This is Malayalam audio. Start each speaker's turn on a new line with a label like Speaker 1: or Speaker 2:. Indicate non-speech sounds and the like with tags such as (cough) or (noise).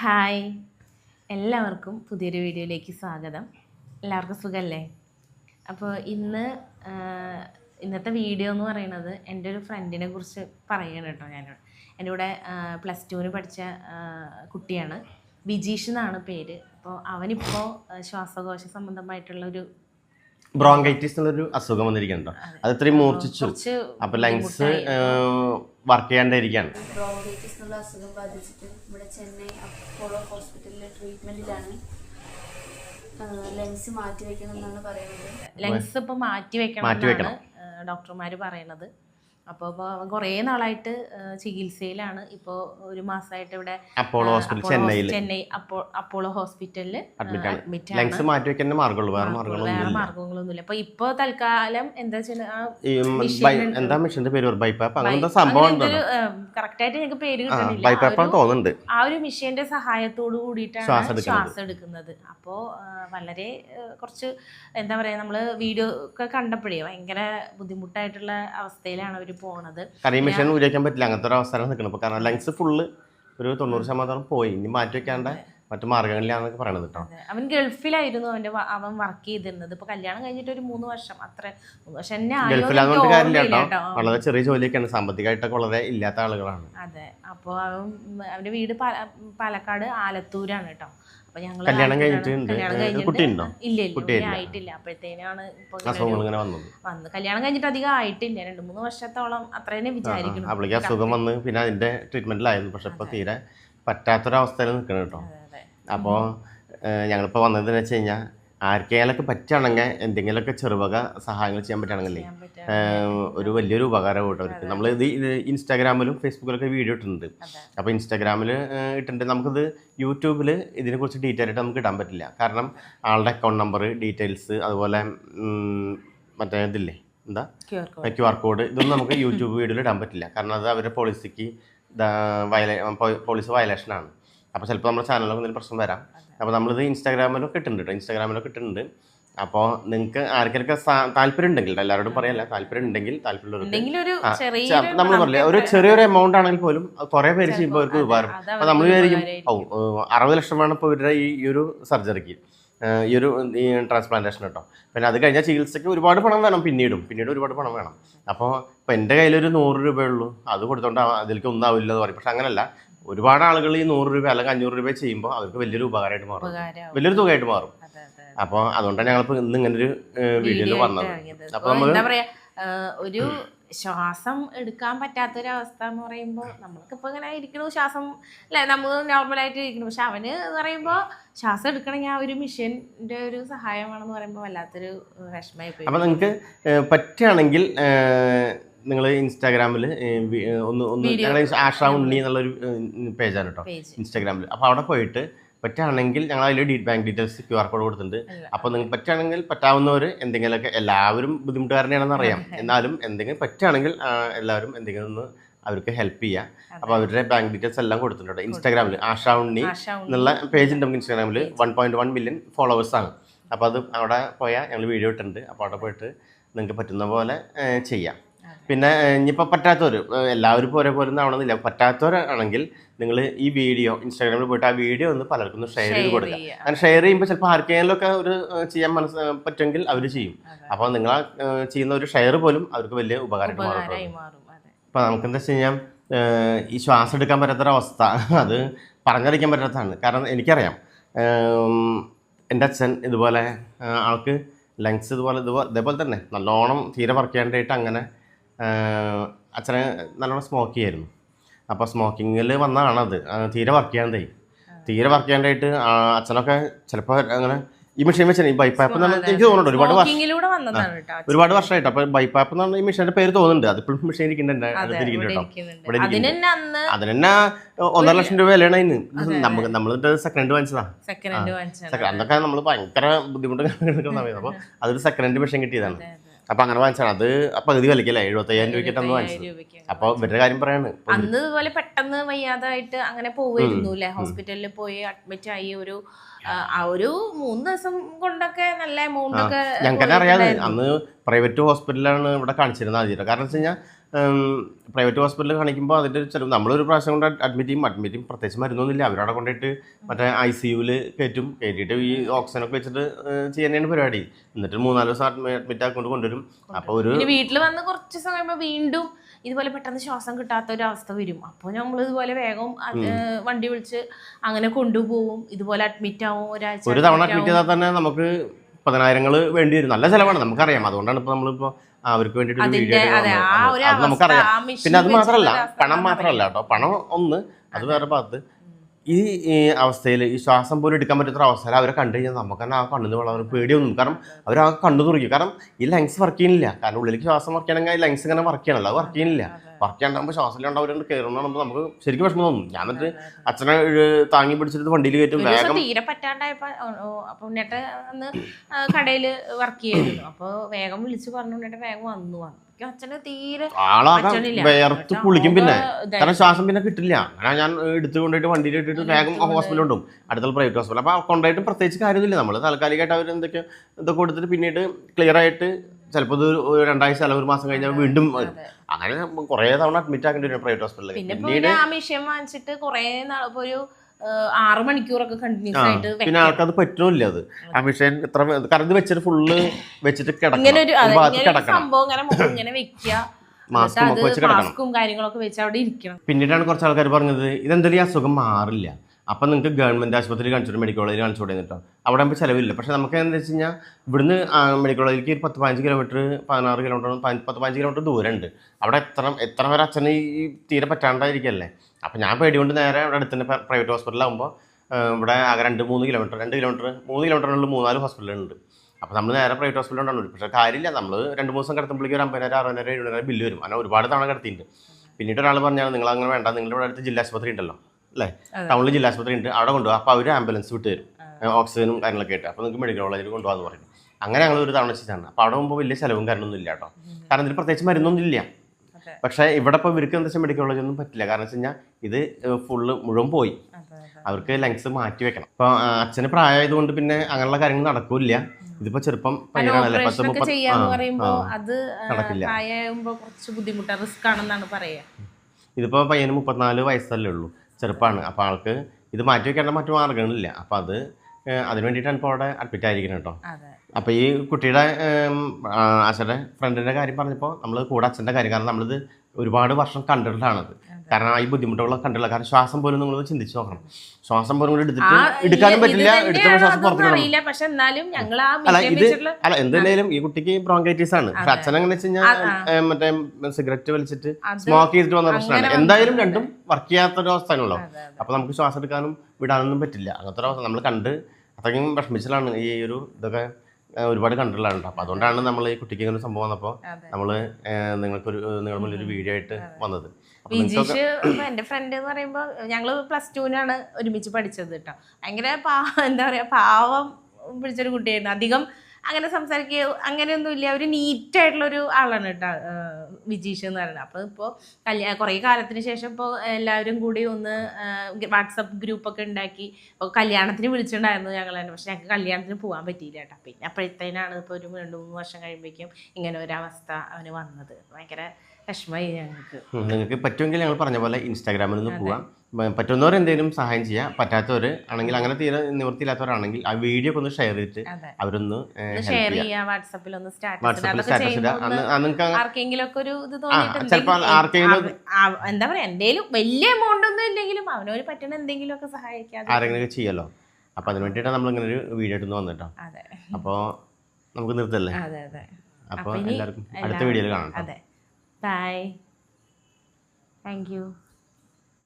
Speaker 1: ഹായ്. എല്ലാവർക്കും പുതിയൊരു വീഡിയോയിലേക്ക് സ്വാഗതം. എല്ലാവർക്കും സുഖമല്ലേ അപ്പോൾ ഇന്ന് ഇന്നത്തെ വീഡിയോ എന്ന് പറയുന്നത് എന്റെ ഒരു ഫ്രണ്ടിനെ കുറിച്ച് പറയുകയാണ് കേട്ടോ ഞാൻ എന്റെ കൂടെ പ്ലസ് ടുവിന് പഠിച്ച കുട്ടിയാണ്. ബിജീഷ് എന്നാണ് പേര്. അപ്പോൾ അവനിപ്പോൾ ശ്വാസകോശ സംബന്ധമായിട്ടുള്ള ഒരു
Speaker 2: ബ്രോങ്കൈറ്റിസ് എന്നൊരു അസുഖം വന്നിരിക്കുന്നുണ്ടോ? അത്. ഇത്രയും മൂർച്ഛിച്ചു. അപ്പൊ ലങ്സ് വർക്ക് ചെയ്യാണ്ടിരിക്കാണ്
Speaker 3: ബ്രോങ്കൈറ്റിസ് എന്നുള്ള അസുഖം ബാധിച്ചിട്ട് ഇവിടെ ചെന്നൈ അപ്പോളോ ഹോസ്പിറ്റലിലെ ട്രീറ്റ്മെന്റിലാണ് ലങ്സ് മാറ്റി വെക്കണം എന്നാണ് പറയുന്നത്.
Speaker 1: ലങ്സ് ഇപ്പൊ മാറ്റി വെക്കണം ഡോക്ടർമാര് ഡോക്ടർമാർ പറയണത് അപ്പോൾ ഇപ്പോൾ കുറേ നാളായിട്ട് ചികിത്സയിലാണ്. ഇപ്പോൾ ഒരു മാസമായിട്ട് ഇവിടെ
Speaker 2: അപ്പോളോ ഹോസ്പിറ്റൽ ചെന്നൈയിൽ
Speaker 1: ചെന്നൈ അപ്പോ അപ്പോളോ ഹോസ്പിറ്റലിൽ
Speaker 2: അഡ്മിറ്റ് ആണ്. ലങ്സ് മാറ്റി വെക്കാൻ വേറെ
Speaker 1: മാർഗങ്ങളൊന്നുമില്ല
Speaker 2: മാർഗങ്ങളൊന്നും
Speaker 1: മാർഗങ്ങളൊന്നുമില്ല. അപ്പൊ ഇപ്പൊ തൽക്കാലം എന്താ വെച്ചാൽ ഉണ്ട്.
Speaker 2: എന്താ മെഷീന്റെ പേര് ബൈപ്പാപ്പ്? അങ്ങനത്തെ സംഭവം ഉണ്ടല്ലോ
Speaker 1: കറക്റ്റ് ആയിട്ട് ഞങ്ങൾക്ക് പേര് കിട്ടുന്നില്ല.
Speaker 2: തോന്നുന്നുണ്ട്.
Speaker 1: ആ ഒരു മെഷീന്റെ സഹായത്തോട് കൂടിയിട്ടാണ്
Speaker 2: ശ്വാസം എടുക്കുന്നത്.
Speaker 1: അപ്പോൾ വളരെ കുറച്ച് എന്താ പറയാ നമ്മൾ വീഡിയോ ഒക്കെ കണ്ടപ്പോഴേ ഭയങ്കര ബുദ്ധിമുട്ടായിട്ടുള്ള അവസ്ഥയിലാണ് അവർ പോണത്.
Speaker 2: കാരണം ഈ മെഷീൻ ഉപയോഗിക്കാൻ പറ്റില്ല. അങ്ങനത്തെ ഒരു അവസരം നിൽക്കണം കാരണം ലങ്സ് ഫുള്ള് ഒരു തൊണ്ണൂറ് ശതമാനം പോയി. ഇനി മാറ്റി വെക്കാണ്ട് മറ്റു മാർഗങ്ങളിലാണെന്നൊക്കെ പറയണത് കേട്ടോ.
Speaker 1: അവൻ ഗൾഫിലായിരുന്നു. അവന്റെ അവൻ വർക്ക് ചെയ്തിരുന്നത്. ഇപ്പൊ കല്യാണം കഴിഞ്ഞിട്ട് ഒരു മൂന്ന് വർഷം. അത്ര. മൂന്ന് വർഷം എന്ന്
Speaker 2: കാര്യമില്ല കേട്ടോ. വളരെ ചെറിയ ജോലിയൊക്കെയാണ്. സാമ്പത്തികമായിട്ടൊക്കെ വളരെ ഇല്ലാത്ത ആളുകളാണ്.
Speaker 1: അതെ. അപ്പോൾ അവൻ അവന്റെ വീട് പാലക്കാട് ആലത്തൂരാണ് കേട്ടോ. അപ്പൊ ഞങ്ങൾ
Speaker 2: കല്യാണം. കഴിഞ്ഞിട്ടുണ്ട്.
Speaker 1: ഇല്ല ഇല്ല ആയിട്ടില്ല. അപ്പോഴത്തേനാണ് ഇങ്ങനെ
Speaker 2: വന്നത്.
Speaker 1: വന്ന്. കല്യാണം കഴിഞ്ഞിട്ട് അധികം ആയിട്ടില്ല. രണ്ട് മൂന്ന് വർഷത്തോളം അത്ര തന്നെ വിചാരിക്കുന്നു
Speaker 2: അവളിക്ക് അസുഖം വന്ന് പിന്നെ അതിന്റെ ട്രീറ്റ്മെന്റിലായിരുന്നു പക്ഷെ ഇപ്പൊ തീരെ പറ്റാത്തൊരവസ്ഥയിൽ നിൽക്കണം കേട്ടോ.
Speaker 1: അപ്പോ ഞങ്ങളിപ്പോ
Speaker 2: അപ്പോൾ ഞങ്ങളിപ്പോൾ വന്നതെന്ന് വെച്ച് കഴിഞ്ഞാൽ ആർക്കെങ്കിലൊക്കെ പറ്റുകയാണെങ്കിൽ എന്തെങ്കിലുമൊക്കെ ചെറുവക സഹായങ്ങൾ ചെയ്യാൻ പറ്റുകയാണെങ്കിലേ ഒരു വലിയൊരു ഉപകാരം കേട്ടോ അവർക്ക്. നമ്മൾ ഇത് ഇൻസ്റ്റാഗ്രാമിലും ഫേസ്ബുക്കിലൊക്കെ വീഡിയോ ഇട്ടിട്ടുണ്ട്. അപ്പോൾ ഇൻസ്റ്റാഗ്രാമിൽ ഇട്ടിട്ടുണ്ട്. നമുക്കിത് യൂട്യൂബിൽ ഇതിനെക്കുറിച്ച് ഡീറ്റെയിൽ ആയിട്ട് നമുക്ക് ഇടാൻ പറ്റില്ല. കാരണം ആളുടെ അക്കൗണ്ട് നമ്പർ ഡീറ്റെയിൽസ് അതുപോലെ മറ്റേ ഇതില്ലേ? എന്താ. Q R code. ഇതൊന്നും നമുക്ക് യൂട്യൂബ് വീഡിയോയിൽ ഇടാൻ പറ്റില്ല. കാരണം അത് അവരുടെ പോളിസിക്ക് വയലേ പോളിസി വയലേഷനാണ്. അപ്പോൾ ചിലപ്പോൾ നമ്മുടെ ചാനലിലൊക്കെ എന്തെങ്കിലും പ്രശ്നം വരാം. അപ്പോൾ നമ്മളിത് ഇൻസ്റ്റാഗ്രാമിലൊക്കെ ഇട്ടിട്ടുണ്ട് കേട്ടോ ഇൻസ്റ്റാഗ്രാമിലൊക്കെ ഇട്ടിട്ടുണ്ട്. അപ്പോൾ നിങ്ങൾക്ക് ആർക്കൊക്കെ താല്പര്യം ഉണ്ടെങ്കിൽ എല്ലാവരോടും പറയല്ല. താല്പര്യം ഉണ്ടെങ്കിൽ താല്പര്യമുള്ളവർക്ക് നമ്മൾ പറയില്ല ഒരു ചെറിയൊരു എമൗണ്ട് ആണെങ്കിൽ പോലും കുറേ പേര് ചെയ്യുമ്പോൾ അവർക്ക് ഉപകാരം.
Speaker 1: അപ്പൊ
Speaker 2: അപ്പോൾ നമ്മൾ വിചാരിക്കും. ഓ അറുപത് ലക്ഷം വേണം ഇപ്പോൾ ഇവരുടെ ഈ ഒരു സർജറിക്ക്. ഈ ഒരു ട്രാൻസ്പ്ലാന്റേഷൻ കേട്ടോ പിന്നെ അത് കഴിഞ്ഞാൽ ചികിത്സയ്ക്ക് ഒരുപാട് പണം വേണം പിന്നീടും. പിന്നീട് ഒരുപാട് പണം വേണം. അപ്പോൾ ഇപ്പോൾ എന്റെ കയ്യിലൊരു നൂറ് രൂപയുള്ളൂ അത് കൊടുത്തോണ്ട് അതിലേക്ക് ഒന്നാവില്ല എന്ന് പറയും. പക്ഷെ അങ്ങനല്ല. ഒരുപാട് ആളുകൾ ഈ നൂറ് രൂപ അല്ലെങ്കിൽ അഞ്ഞൂറ് രൂപ ചെയ്യുമ്പോൾ അവർക്ക് വലിയൊരു ഉപകാരമായിട്ട് മാറും. വലിയൊരു തുകയായിട്ട് മാറും. അപ്പോൾ അതുകൊണ്ടാണ് ഞങ്ങളിപ്പോൾ ഇന്ന് ഇങ്ങനെ ഒരു വീഡിയോയിൽ
Speaker 1: വീഡിയോ
Speaker 2: വന്നത്.
Speaker 1: അപ്പൊ
Speaker 2: അപ്പോൾ നമ്മൾ
Speaker 1: എന്താ പറയാ ഒരു ശ്വാസം എടുക്കാൻ പറ്റാത്തൊരവസ്ഥ എന്ന് പറയുമ്പോൾ നമ്മൾക്കിപ്പോൾ ഇങ്ങനെ ഇരിക്കണു ശ്വാസം അല്ലെ നമ്മൾ നോർമലായിട്ട് ഇരിക്കണം. പക്ഷെ അവന് എന്ന് പറയുമ്പോൾ ശ്വാസം എടുക്കണമെങ്കിൽ ആ ഒരു മിഷീന്റെ ഒരു സഹായം വേണമെന്ന് പറയുമ്പോൾ വല്ലാത്തൊരു വിഷമമായി പോയി.
Speaker 2: അപ്പോൾ നിങ്ങൾക്ക് പറ്റുകയാണെങ്കിൽ നിങ്ങൾ ഇൻസ്റ്റാഗ്രാമിൽ ഒന്ന് ഒന്ന് ഞങ്ങൾ ആഷാ ഉണ്ണി എന്നുള്ളൊരു പേജാണ് കേട്ടോ ഇൻസ്റ്റാഗ്രാമിൽ അപ്പോൾ അവിടെ പോയിട്ട് പറ്റുകയാണെങ്കിൽ ഞങ്ങൾ അതിൽ the bank details Q R code കൊടുത്തിട്ടുണ്ട്. അപ്പോൾ നിങ്ങൾക്ക് പറ്റുകയാണെങ്കിൽ പറ്റാവുന്നവർ എന്തെങ്കിലുമൊക്കെ എല്ലാവരും ബുദ്ധിമുട്ടുകാരനെയാണെന്ന് അറിയാം. എന്നാലും എന്തെങ്കിലും പറ്റുകയാണെങ്കിൽ എല്ലാവരും എന്തെങ്കിലും ഒന്ന് അവർക്ക് ഹെൽപ്പ് ചെയ്യാം. അപ്പോൾ അവരുടെ ബാങ്ക് ഡീറ്റെയിൽസ് എല്ലാം കൊടുത്തിട്ടുണ്ട്. ഇൻസ്റ്റാഗ്രാമിൽ ആഷ ഉണ്ണി എന്നുള്ള പേജ് ഉണ്ട് നമുക്ക് ഇൻസ്റ്റാഗ്രാമിൽ വൺ പോയിന്റ് വൺ മില്യൺ ഫോളോവേഴ്സാണ് അപ്പോൾ അത് അവിടെ പോയാൽ ഞങ്ങൾ വീഡിയോ ഇട്ടിട്ടുണ്ട്. അപ്പോൾ അവിടെ പോയിട്ട് നിങ്ങൾക്ക് പറ്റുന്ന പോലെ ചെയ്യാം. പിന്നെ ഇനിയിപ്പോൾ പറ്റാത്തവർ എല്ലാവരും ഇപ്പോൾ ഒരേപോലെ ഒന്നും ആവണമെന്നില്ല. പറ്റാത്തവരാണെങ്കിൽ നിങ്ങൾ ഈ വീഡിയോ ഇൻസ്റ്റാഗ്രാമിൽ പോയിട്ട് ആ വീഡിയോ ഒന്ന് പലർക്കും ഒന്ന് ഷെയർ ചെയ്ത് കൊടുക്കുക. അങ്ങനെ ഷെയർ ചെയ്യുമ്പോൾ ചിലപ്പോൾ ആർക്കെങ്കിലും ഒക്കെ ഒരു ചെയ്യാൻ മനസ്സ് പറ്റുമെങ്കിൽ അവർ ചെയ്യും. അപ്പോൾ നിങ്ങൾ ചെയ്യുന്ന ഒരു ഷെയർ പോലും അവർക്ക് വലിയ
Speaker 1: ഉപകാരമായി മാറും. അതെ.
Speaker 2: ഇപ്പം നമുക്ക് എന്താ വെച്ച് കഴിഞ്ഞാൽ ഈ ശ്വാസം എടുക്കാൻ പറ്റാത്തൊരവസ്ഥ അത് പറഞ്ഞറിയിക്കാൻ പറ്റാത്തതാണ്. കാരണം എനിക്കറിയാം എന്റെ അച്ഛൻ ഇതുപോലെ ആൾക്ക് ലങ്സ് ഇതുപോലെ ഇതുപോലെ ഇതേപോലെ തന്നെ നല്ലോണം തീരെ വർക്ക് ചെയ്യാണ്ടായിട്ട് അങ്ങനെ അച്ഛനെ നല്ലോണം സ്മോക്ക് ചെയ്യായിരുന്നു. അപ്പോൾ സ്മോക്കിങ്ങിൽ വന്നതാണത് അത്. തീരെ വർക്ക് ചെയ്യാണ്ടായി. തീരെ വർക്ക് ചെയ്യാണ്ടായിട്ട് അച്ഛനൊക്കെ ചിലപ്പോൾ അങ്ങനെ ഈ മെഷീൻ വെച്ചാൽ ഈ ബൈപ്പാപ്പ് എനിക്ക് തോന്നുന്നുണ്ട് ഒരുപാട് ഒരുപാട് വർഷമായിട്ട് അപ്പോൾ ബൈപ്പാപ്പ് എന്ന് പറഞ്ഞ ഈ മെഷീന്റെ പേര് തോന്നുന്നുണ്ട്. അതിപ്പോഴും മെഷീൻ ഇരിക്കുന്നുണ്ട് എന്റെ
Speaker 1: അതെ,
Speaker 2: അടുത്തിരിക്കുന്നുണ്ട് കേട്ടോ
Speaker 1: ഇരിക്കുന്നുണ്ട്. അതിന് തന്നെ അന്ന്
Speaker 2: അതിന് തന്നെ ഒന്നര ലക്ഷം രൂപ വിലയാണ് അതിന് നമുക്ക് നമ്മളിട്ട് സെക്കൻഡ് വാങ്ങിച്ചതാ.
Speaker 1: സെക്കൻഡ്
Speaker 2: അന്നൊക്കെ നമ്മൾ ഭയങ്കര ബുദ്ധിമുട്ട് (laughs) അപ്പൊ അപ്പോൾ അതൊരു സെക്കൻഡ് മെഷീൻ കിട്ടിയതാണ്. അപ്പോൾ അങ്ങനെ വാങ്ങിച്ചാണ് അത് പകുതി വിലക്കല്ലേ എഴുപത്തയ്യായിരം രൂപയ്ക്കിട്ടാണ് വാങ്ങിച്ചത്. അപ്പൊ ഇവരുടെ കാര്യം പറയാണ്.
Speaker 1: അന്ന് ഇതുപോലെ പെട്ടെന്ന് വയ്യാതായിട്ട് അങ്ങനെ പോവായിരുന്നു അല്ലെ ഹോസ്പിറ്റലിൽ പോയി അഡ്മിറ്റ് ആയി ഒരു ഒരു മൂന്ന് ദിവസം കൊണ്ടൊക്കെ നല്ല എമൗണ്ട് ഒക്കെ
Speaker 2: ഞങ്ങൾക്ക് അറിയാതെ അന്ന് പ്രൈവറ്റ് ഹോസ്പിറ്റലാണ് ഇവിടെ കാണിച്ചിരുന്നത് ആദ്യം കാരണം വെച്ച് കഴിഞ്ഞാൽ പ്രൈവറ്റ് ഹോസ്പിറ്റലിൽ കാണിക്കുമ്പോൾ അതിന്റെ ഒരു ചിലവ് നമ്മളൊരു പ്രാവശ്യം കൊണ്ട് അഡ്മിറ്റ് ചെയ്യും. അഡ്മിറ്റ് ചെയ്യും. പ്രത്യേകിച്ച് മരുന്നൊന്നുമില്ല. അവരവിടെ കൊണ്ടിട്ട് മറ്റേ ഐ സി യുവിൽ കയറ്റും. കയറ്റിയിട്ട് ഈ ഓക്സിജനൊക്കെ വെച്ചിട്ട് ചെയ്യാനാണ് പരിപാടി. എന്നിട്ട് മൂന്നാൽ ദിവസം അഡ്മിറ്റ് ആക്കൊണ്ട് കൊണ്ടുവരും. അപ്പോൾ ഒരു
Speaker 1: വീട്ടിൽ വന്ന് കുറച്ച് സമയം വീണ്ടും ഇതുപോലെ പെട്ടെന്ന് ശ്വാസം കിട്ടാത്ത ഒരു അവസ്ഥ വരും. അപ്പോൾ നമ്മൾ ഇതുപോലെ വേഗം വണ്ടി വിളിച്ച് അങ്ങനെ കൊണ്ടുപോകും ഇതുപോലെ അഡ്മിറ്റ് ആവും ഒരാഴ്ച
Speaker 2: ഒരു തവണ അഡ്മിറ്റ് ചെയ്താൽ തന്നെ നമുക്ക് പതിനായിരങ്ങൾ വേണ്ടി വരും നല്ല ചിലവാണ്. നമുക്കറിയാം. അതുകൊണ്ടാണ് ഇപ്പോൾ നമ്മളിപ്പോൾ അവർക്ക് വേണ്ടിയിട്ട് നമുക്കറിയാം. പിന്നെ അത് മാത്രമല്ല പണം മാത്രമല്ല കേട്ടോ. പണം ഒന്ന് അത്. വേറെ ഭാഗത്ത് ഈ അവസ്ഥയിൽ ഈ ശ്വാസം പോലും എടുക്കാൻ പറ്റാത്ത അവസ്ഥയിൽ അവരെ കണ്ടു കഴിഞ്ഞാൽ നമുക്ക് തന്നെ ആ കണ്ണിന് വളരെ പേടിയൊന്നും കാരണം അവർ ആ കണ്ണു തുറക്കും. കാരണം ഈ ലങ്സ് വർക്ക് ചെയ്യുന്നില്ല. കാരണം ഉള്ളിലേക്ക് ശ്വാസം വർക്ക് ചെയ്യണമെങ്കിൽ ലങ്സ് ഇങ്ങനെ വർക്ക് ചെയ്യണമല്ലോ അത് വർക്ക് ചെയ്യുന്നില്ല. വർക്ക് ചെയ്യാണ്ടാകുമ്പോൾ ശ്വാസം അവരുണ്ട് കയറുമ്പോൾ നമുക്ക് ശരിക്കും വിഷമം തോന്നും. ഞാൻ എന്നിട്ട് അച്ഛനെ താങ്ങി പിടിച്ചിട്ട് വണ്ടിയിൽ കയറ്റും. വേഗം
Speaker 1: തീരെ പറ്റാണ്ടായപ്പോ അപ്പൊ അന്ന് ആ, വർക്ക് ചെയ്യായിരുന്നു അപ്പൊ വേഗം വിളിച്ചു പറഞ്ഞു വേഗം വന്നു വന്നു. അച്ഛന് തീരെ.
Speaker 2: വേർത്ത് കുളിക്കും പിന്നെ. കാരണം ശ്വാസം പിന്നെ കിട്ടില്ല. അങ്ങനെ ഞാൻ എടുത്തു കൊണ്ടുപോയിട്ട് വണ്ടിയിൽ ഇട്ടിട്ട് വേഗം ഹോസ്പിറ്റലിൽ കൊണ്ടും അടുത്തുള്ള പ്രൈവറ്റ് ഹോസ്പിറ്റൽ അപ്പോൾ കൊണ്ടുപോയിട്ട് പ്രത്യേകിച്ച് കാര്യമൊന്നുമില്ല. നമ്മൾ താൽക്കാലികമായിട്ട് അവർ എന്തൊക്കെ ഇതൊക്കെ കൊടുത്തിട്ട് പിന്നീട് ക്ലിയർ ആയിട്ട് ചിലപ്പോൾ ഇത് രണ്ടാഴ്ച അല്ലെങ്കിൽ ഒരു മാസം കഴിഞ്ഞാൽ വീണ്ടും വരും. അങ്ങനെ കുറേ തവണ അഡ്മിറ്റ് ആക്കേണ്ടി വരും പ്രൈവറ്റ് ഹോസ്പിറ്റലിൽ പിന്നീട്
Speaker 1: ഒരു ആ മിഷൻ വാങ്ങിച്ചിട്ട് കൊറേ ഒരു ആ, ആറ് മണിക്കൂറൊക്കെ കണ്ടിന്യൂസ് ആയിട്ട്
Speaker 2: പിന്നെ ആൾക്കത് പറ്റുമില്ല അത്. ആ മിഷൻ ഇത്ര കറണ്ട് വെച്ചിട്ട് ഫുള്ള് വെച്ചിട്ട് മാസ്ക് (laughs)
Speaker 1: കാര്യങ്ങളൊക്കെ വെച്ച് അവിടെ ഇരിക്കണം.
Speaker 2: പിന്നീടാണ് കുറച്ച് ആൾക്കാർ പറഞ്ഞത് ഇതെന്തായാലും ഈ അസുഖം മാറില്ല. അപ്പം നിങ്ങൾക്ക് ഗവൺമെന്റ് ആശുപത്രി കാണിച്ചിട്ട് മെഡിക്കൽ കോളേജിൽ കാണിച്ചോട്ടെ കേട്ടോ. അവിടെ ആകുമ്പോൾ ചിലവില്ല. പക്ഷേ നമുക്ക് എന്താ വെച്ച് കഴിഞ്ഞാൽ ഇവിടുന്ന് മെഡിക്കൽ കോളേജിലേക്ക് ഒരു പത്ത് പതിനഞ്ച് കിലോമീറ്റർ പതിനാറ് കിലോമീറ്റർ പത്ത് പതിനഞ്ച് കിലോമീറ്റർ ദൂരമുണ്ട്. അവിടെ എത്ര എത്ര വരെ അച്ഛന് ഈ തീരെ പറ്റാണ്ടായിരിക്കല്ലേ? അപ്പം ഞാൻ പേടി കൊണ്ട് നേരെ ഇവിടെ അടുത്ത് തന്നെ പ്രൈവറ്റ് ഹോസ്പിറ്റലാകുമ്പോൾ ഇവിടെ ആകെ രണ്ട് മൂന്ന് കിലോമീറ്റർ രണ്ട് കിലോമീറ്റർ മൂന്ന് കിലോമീറ്ററിനുള്ളിൽ മൂന്നാൽ ഹോസ്പിറ്റലുണ്ട് അപ്പോൾ നമ്മൾ നേരെ പ്രൈവറ്റ് ഹോസ്പിറ്റൽ കൊണ്ടാണ് പക്ഷേ കാര്യമില്ല. നമ്മൾ രണ്ട് മൂന്ന് ദിവസം കിടത്തുമ്പോഴേക്കും ഒരു അമ്പതിനായിരം അറുപതിനായിരം എഴുപതിനായിരം ബില്ല് വരും. അങ്ങനെ ഒരുപാട് തവണ കിടത്തിയിട്ടുണ്ട്. പിന്നീട് ഒരാൾ പറഞ്ഞാൽ നിങ്ങൾ അങ്ങനെ വേണ്ട നിങ്ങളുടെ ഇവിടെ അടുത്ത് ജില്ലാ ആശുപത്രി ഉണ്ടല്ലോ. അല്ലേ? ടൗണിൽ ജില്ലാ ആശുപത്രി ഉണ്ട്. അവിടെ കൊണ്ടുപോകും അപ്പോൾ അവർ ആംബുലൻസ് വിട്ട് തരും. ഓക്സിജനും കാര്യങ്ങളൊക്കെ ആയിട്ട്. അപ്പോൾ നിങ്ങൾക്ക് മെഡിക്കൽ കോളേജിൽ കൊണ്ടുപോകാന്ന് പറയും അങ്ങനെ ഞങ്ങൾ ഒരു തവണ വെച്ചിട്ടാണ്. അപ്പോൾ അവിടെ പോകുമ്പോൾ വലിയ ചിലവും കാര്യമൊന്നും ഇല്ല കേട്ടോ. കാരണം ഇതിൽ പ്രത്യേകിച്ച് മരുന്നൊന്നും ഇല്ല. പക്ഷേ ഇവിടെ ഇപ്പോൾ ഇവർക്ക് എന്താ വെച്ചാൽ മെഡിക്കൽ കോളേജൊന്നും പറ്റില്ല. കാരണം വെച്ച് കഴിഞ്ഞാൽ ഇത് ഫുള്ള് മുഴുവൻ പോയി. അവർക്ക് ലങ്സ് മാറ്റി വെക്കണം. അപ്പോൾ അച്ഛന് പ്രായമായതുകൊണ്ട് പിന്നെ അങ്ങനെയുള്ള കാര്യങ്ങൾ നടക്കില്ല. ഇതിപ്പോ ചെറുപ്പം പയ്യനാണല്ലേ പത്ത് മുപ്പത് നടക്കില്ല.
Speaker 1: കുറച്ച് ബുദ്ധിമുട്ടാണ് റിസ്ക് ആണെന്നാണ് പറയാ.
Speaker 2: ഇതിപ്പോ പയ്യന് മുപ്പത്തിനാല് വയസ്സല്ലേ ഉള്ളൂ. ചെറുപ്പമാണ് അപ്പോൾ ആൾക്ക് ഇത് മാറ്റി വെക്കേണ്ട മറ്റു മാർഗങ്ങളില്ല. അപ്പോൾ അത് അതിന് വേണ്ടിയിട്ടാണ് ഇപ്പോൾ അവിടെ അഡ്മിറ്റ് ആയിരിക്കുന്നത് കേട്ടോ അപ്പോൾ ഈ കുട്ടിയുടെ അച്ഛന്റെ ഫ്രണ്ടിന്റെ കാര്യം പറഞ്ഞപ്പോൾ നമ്മൾ കൂടെ അച്ഛന്റെ കാര്യം. കാരണം നമ്മളിത് ഒരുപാട് വർഷം കണ്ടിട്ടാണത് കാരണം ഈ ബുദ്ധിമുട്ടുകളൊക്കെ കണ്ടില്ല കാരണം ശ്വാസം പോലും നിങ്ങൾ ചിന്തിച്ച് നോക്കണം. ശ്വാസം പോലും കൂടി എടുത്തിട്ട് എടുക്കാനും പറ്റില്ല.
Speaker 1: തന്നെയാണോ.
Speaker 2: ശ്വാസം പുറത്തു
Speaker 1: പക്ഷെ എന്നാലും ഞങ്ങൾ ആ
Speaker 2: അല്ല ഇത് അല്ല എന്തായാലും ഈ കുട്ടിക്ക് ബ്രോങ്കൈറ്റിസ് ആണ്. പക്ഷെ അച്ഛൻ എങ്ങനെ വെച്ച് കഴിഞ്ഞാൽ മറ്റേ സിഗരറ്റ് വലിച്ചിട്ട് സ്മോക്ക് ചെയ്തിട്ട് വന്ന പ്രശ്നമാണ്. എന്തായാലും രണ്ടും വർക്ക് ചെയ്യാത്തൊരു അവസ്ഥയാണല്ലോ. അപ്പൊ നമുക്ക് ശ്വാസം എടുക്കാനും വിടാനൊന്നും പറ്റില്ല. അങ്ങനത്തെ ഒരു അവസ്ഥ. നമ്മൾ കണ്ട് അത്രയും വിഷമിച്ചിലാണ് ഈ ഒരു ഇതൊക്കെ ഒരുപാട് കണ്ടിട്ടുള്ളതാണ് അപ്പൊ അതുകൊണ്ടാണ് നമ്മൾ ഈ കുട്ടിക്ക് ഇങ്ങനെ സംഭവം വന്നപ്പോൾ
Speaker 1: നമ്മൾ
Speaker 2: നമ്മൾ നിങ്ങൾക്കൊരു നിങ്ങളുടെ മുന്നിൽ ഒരു വീഡിയോ ആയിട്ട് വന്നത്.
Speaker 1: വിജീഷ് എന്റെ ഫ്രണ്ട് എന്ന് പറയുമ്പോ ഞങ്ങൾ പ്ലസ് ടുവിനാണ് ഒരുമിച്ച് പഠിച്ചത് കേട്ടോ ഭയങ്കര പാ എന്താ പറയാ പാവം പിടിച്ചൊരു കുട്ടിയായിരുന്നു. അധികം അങ്ങനെ സംസാരിക്കുക അങ്ങനെയൊന്നും ഇല്ല ഒരു നീറ്റായിട്ടുള്ളൊരു ആളാണ് കേട്ടോ വിജീഷ് എന്ന് പറയുന്നത്. അപ്പോൾ ഇപ്പോൾ കല്യാ കുറേ കാലത്തിന് ശേഷം ഇപ്പോൾ എല്ലാവരും കൂടി ഒന്ന് വാട്സപ്പ് ഗ്രൂപ്പൊക്കെ ഉണ്ടാക്കി അപ്പോൾ കല്യാണത്തിന് വിളിച്ചിട്ടുണ്ടായിരുന്നു ഞങ്ങൾ തന്നെ. പക്ഷെ ഞങ്ങൾക്ക് കല്യാണത്തിന് പോകാൻ പറ്റിയില്ല കേട്ടോ. പിന്നെ അപ്പോഴത്തേനാണ് ഇപ്പോൾ ഒരു രണ്ട് മൂന്ന് വർഷം കഴിയുമ്പോഴേക്കും ഇങ്ങനെ ഒരു അവസ്ഥ അവന് വന്നത്. ഭയങ്കര വിഷമമായി ഞങ്ങൾക്ക്.
Speaker 2: നിങ്ങൾക്ക് പറ്റുമെങ്കിൽ ഞങ്ങൾ പറഞ്ഞ പോലെ ഇൻസ്റ്റാഗ്രാമിൽ നിന്ന് പോവാം. പറ്റുന്നവർ എന്തെങ്കിലും സഹായം ചെയ്യാം. പറ്റാത്തവർ ആണെങ്കിൽ അങ്ങനെ തീരെ നിവൃത്തിയില്ലാത്തവരാണെങ്കിൽ ആ വീഡിയോ ഒക്കെ ഒന്ന് ഷെയർ ചെയ്തിട്ട് അവരൊന്ന്
Speaker 1: ഷെയർ
Speaker 2: ചെയ്യാം.
Speaker 1: വാട്സപ്പിൽ ഒന്ന് സ്റ്റാറ്റസ് ആർക്കെങ്കിലും എന്താ പറയാ എന്തെങ്കിലും വലിയ എമൗണ്ട് ഒന്നും ഇല്ലെങ്കിലും അവനൊരു പറ്റണ എന്തെങ്കിലും ഒക്കെ സഹായിക്കാം
Speaker 2: ആരെങ്കിലും ചെയ്യല്ലോ. അപ്പൊ അതിന് വേണ്ടിയിട്ടാണ് നമ്മൾ ഇങ്ങനെ ഒരു വീഡിയോ എടുത്ത് വന്നിട്ടോ.
Speaker 1: അതെ.
Speaker 2: അപ്പോൾ നമുക്ക് നിർത്തല്ലേ?
Speaker 1: അപ്പൊ
Speaker 2: എല്ലാവർക്കും അടുത്ത വീഡിയോയിൽ കാണാം
Speaker 1: ബൈ താങ്ക് യു